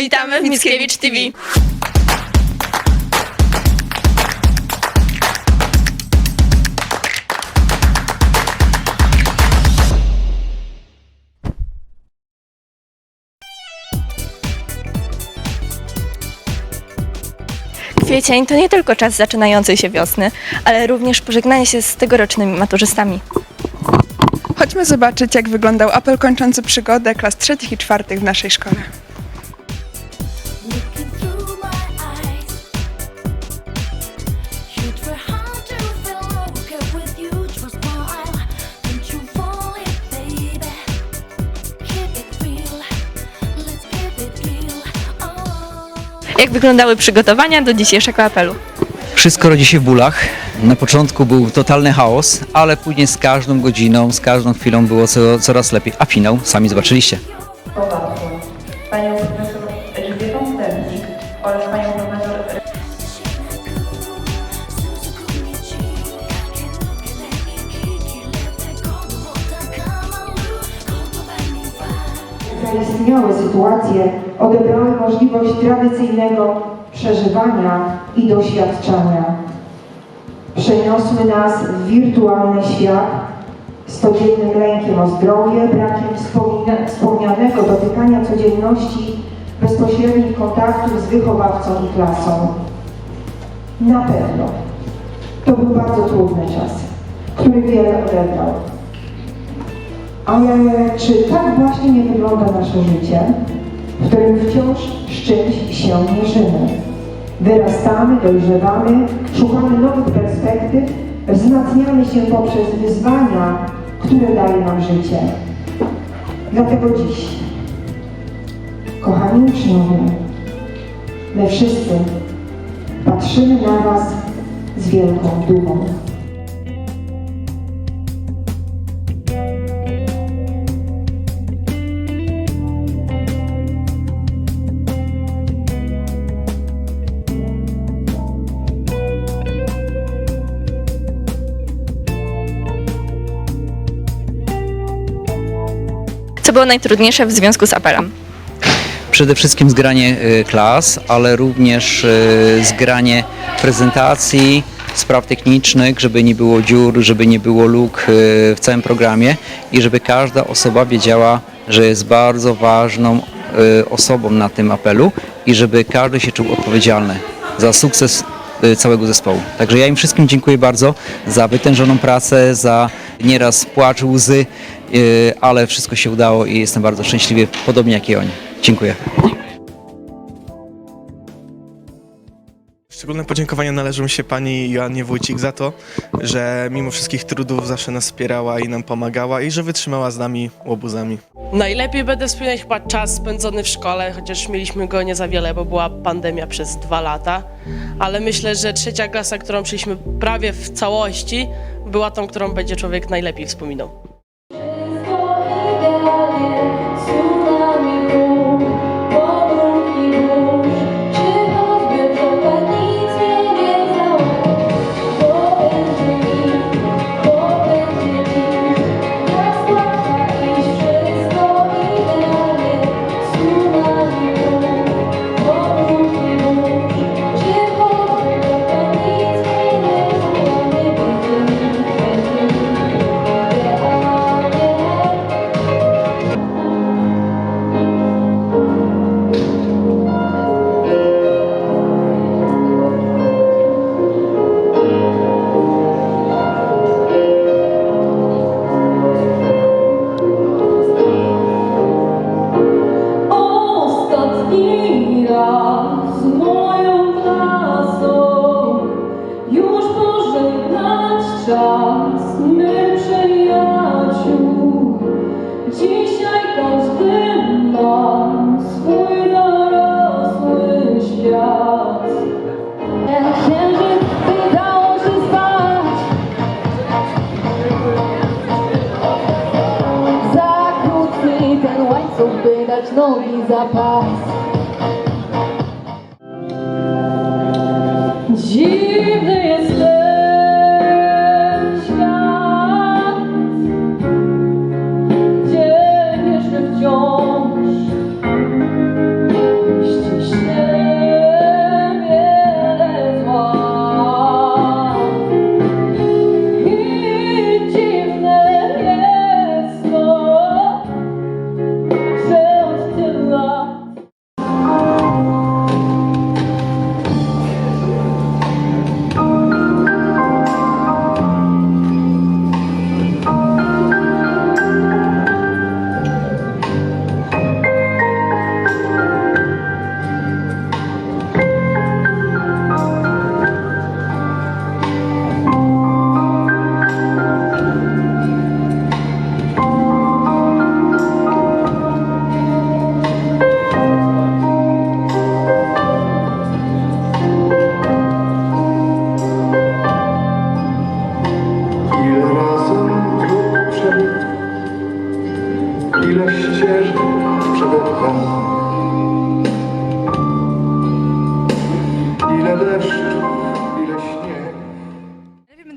Witamy w Mickiewicz TV. Kwiecień to nie tylko czas zaczynającej się wiosny, ale również pożegnanie się z tegorocznymi maturzystami. Chodźmy zobaczyć, jak wyglądał apel kończący przygodę klas trzecich i czwartych w naszej szkole. Jak wyglądały przygotowania do dzisiejszego apelu? Wszystko rodzi się w bólach. Na początku był totalny chaos, ale później z każdą godziną, z każdą chwilą było co, coraz lepiej. A finał sami zobaczyliście. Panią zaistniałe sytuacje odebrały możliwość tradycyjnego przeżywania i doświadczania. Przeniosły nas w wirtualny świat z codziennym lękiem o zdrowie, brakiem wspomnianego dotykania codzienności, bezpośrednich kontaktów z wychowawcą i klasą. Na pewno to był bardzo trudny czas, który wiele odebrał. Ale czy tak właśnie nie wygląda nasze życie, w którym wciąż z czymś się mierzymy? Wyrastamy, dojrzewamy, szukamy nowych perspektyw, wzmacniamy się poprzez wyzwania, które daje nam życie. Dlatego dziś, kochani uczniowie, my wszyscy patrzymy na Was z wielką dumą. Co było najtrudniejsze w związku z apelem? Przede wszystkim zgranie y, klas, ale również y, zgranie prezentacji, spraw technicznych, żeby nie było dziur, żeby nie było luk y, w całym programie i żeby każda osoba wiedziała, że jest bardzo ważną osobą na tym apelu i żeby każdy się czuł odpowiedzialny za sukces całego zespołu. Także ja im wszystkim dziękuję bardzo za wytężoną pracę, za nieraz płacz, łzy, y, ale wszystko się udało i jestem bardzo szczęśliwy, podobnie jak i oni. Dziękuję. Szczególne podziękowania należą się pani Joannie Wójcik za to, że mimo wszystkich trudów zawsze nas wspierała i nam pomagała i że wytrzymała z nami łobuzami. Najlepiej będę wspominać chyba czas spędzony w szkole, chociaż mieliśmy go nie za wiele, bo była pandemia przez dwa lata. Ale myślę, że trzecia klasa, którą przyjęliśmy prawie w całości, była tą, którą będzie człowiek najlepiej wspominał. Nogi za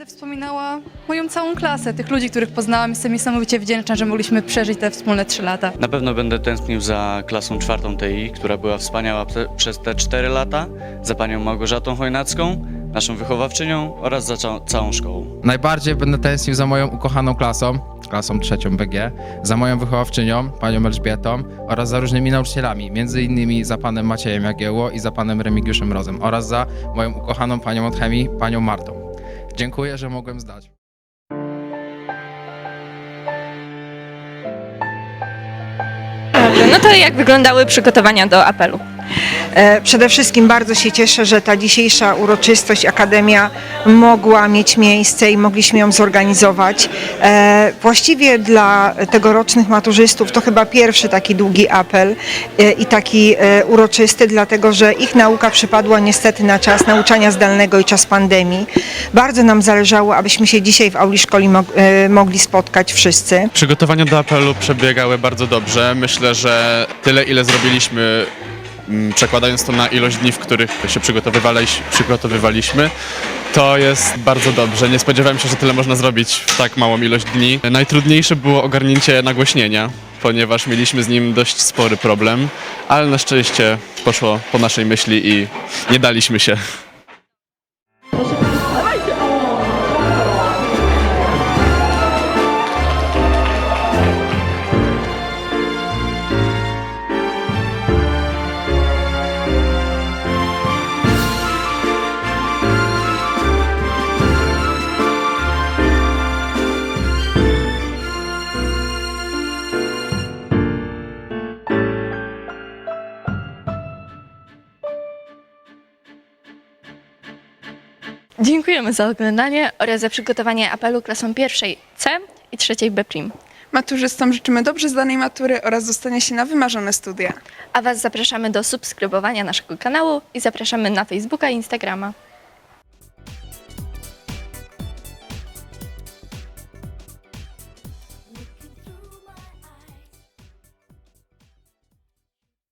będę wspominała moją całą klasę, tych ludzi, których poznałam. Jestem niesamowicie wdzięczna, że mogliśmy przeżyć te wspólne trzy lata. Na pewno będę tęsknił za klasą czwartą TI, która była wspaniała te, przez te 4 lata, za panią Małgorzatą Chojnacką, naszą wychowawczynią oraz za cał, całą szkołą. Najbardziej będę tęsknił za moją ukochaną klasą, klasą trzecią BG, za moją wychowawczynią, panią Elżbietą oraz za różnymi nauczycielami, między innymi za panem Maciejem Jagiełło i za panem Remigiuszem Rozem oraz za moją ukochaną panią od chemii, panią Martą. Dziękuję, że mogłem zdać. No to jak wyglądały przygotowania do apelu? E, Przede wszystkim bardzo się cieszę, że ta dzisiejsza uroczystość Akademia mogła mieć miejsce i mogliśmy ją zorganizować. E, Właściwie dla tegorocznych maturzystów to chyba pierwszy taki długi apel e, i taki uroczysty, dlatego że ich nauka przypadła niestety na czas nauczania zdalnego i czas pandemii. Bardzo nam zależało, abyśmy się dzisiaj w auli szkoli mog- mogli spotkać wszyscy. Przygotowania do apelu przebiegały bardzo dobrze. Myślę, że tyle, ile zrobiliśmy, przekładając to na ilość dni, w których się przygotowywaliś- przygotowywaliśmy, to jest bardzo dobrze. Nie spodziewałem się, że tyle można zrobić w tak małą ilość dni. Najtrudniejsze było ogarnięcie nagłośnienia, ponieważ mieliśmy z nim dość spory problem, ale na szczęście poszło po naszej myśli i nie daliśmy się. Dziękujemy za oglądanie oraz za przygotowanie apelu klasą pierwszej C i trzeciej B prim. Maturzystom życzymy dobrze zdanej matury oraz dostania się na wymarzone studia. A Was zapraszamy do subskrybowania naszego kanału i zapraszamy na Facebooka i Instagrama.